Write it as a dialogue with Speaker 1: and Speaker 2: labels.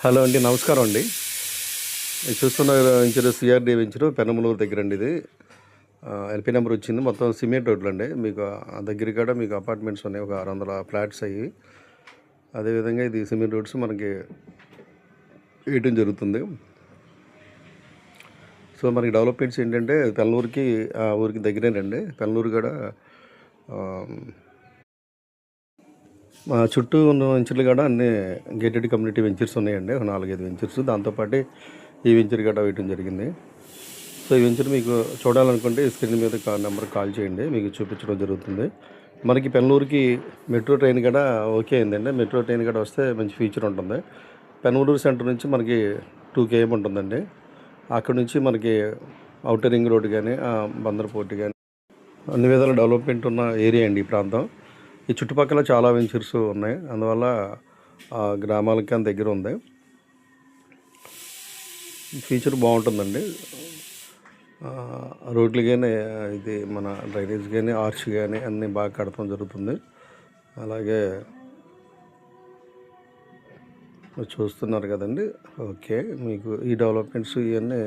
Speaker 1: Hello అండి నమస్కారం అండి. ఇది చూస్తున్న వెంచరు సిఆర్డి వెంచరు పెనమలూరు దగ్గర అండి ఇది ఎల్పీ నెంబర్ వచ్చింది. మొత్తం సిమెంట్ రోడ్లు అండి. మీకు ఆ దగ్గర కూడా మీకు అపార్ట్మెంట్స్ ఉన్నాయి. ఒక ఆరు వందల ఫ్లాట్స్ అయ్యి. అదేవిధంగా ఇది సిమెంట్ రోడ్స్ మనకి వేయటం జరుగుతుంది. సో మనకి డెవలప్మెంట్స్ ఏంటంటే పెనలూరుకి ఆ ఊరికి దగ్గరేనండి. పెనలూరు కూడా మా చుట్టూ ఉన్న వెంచర్లు కూడా అన్ని గేటెడ్ కమ్యూనిటీ వెంచర్స్ ఉన్నాయండి. ఒక నాలుగైదు వెంచర్స్ దాంతోపాటు ఈ వెంచర్ కూడా వేయటం జరిగింది. సో ఈ వెంచర్ మీకు చూడాలనుకుంటే స్క్రీన్ మీద కా నెంబర్ కాల్ చేయండి. మీకు చూపించడం జరుగుతుంది. మనకి పెనలూరుకి మెట్రో ట్రైన్ కూడా ఓకే అయిందండి. మెట్రో ట్రైన్ కూడా వస్తే మంచి ఫీచర్ ఉంటుంది. పెనలూరు సెంటర్ నుంచి మనకి టూ కేఎం ఉంటుందండి. అక్కడ నుంచి మనకి అవుటర్ రింగ్ రోడ్ కానీ బందర్ పోర్ట్ కానీ అన్ని విధాల డెవలప్మెంట్ ఉన్న ఏరియా అండి ఈ ప్రాంతం. ఈ చుట్టుపక్కల చాలా వెంచర్స్ ఉన్నాయి. అందువల్ల ఆ గ్రామాలకి అంత దగ్గర ఉంది. ఫీచర్ బాగుంటుందండి. రోడ్లు కానీ ఇది మన డ్రైనేజ్ కానీ ఆర్చ్ కానీ అన్నీ బాగా కడతాం జరుగుతుంది. అలాగే మీరు చూస్తున్నారు కదండి. ఓకే మీకు ఈ డెవలప్మెంట్స్ ఇవన్నీ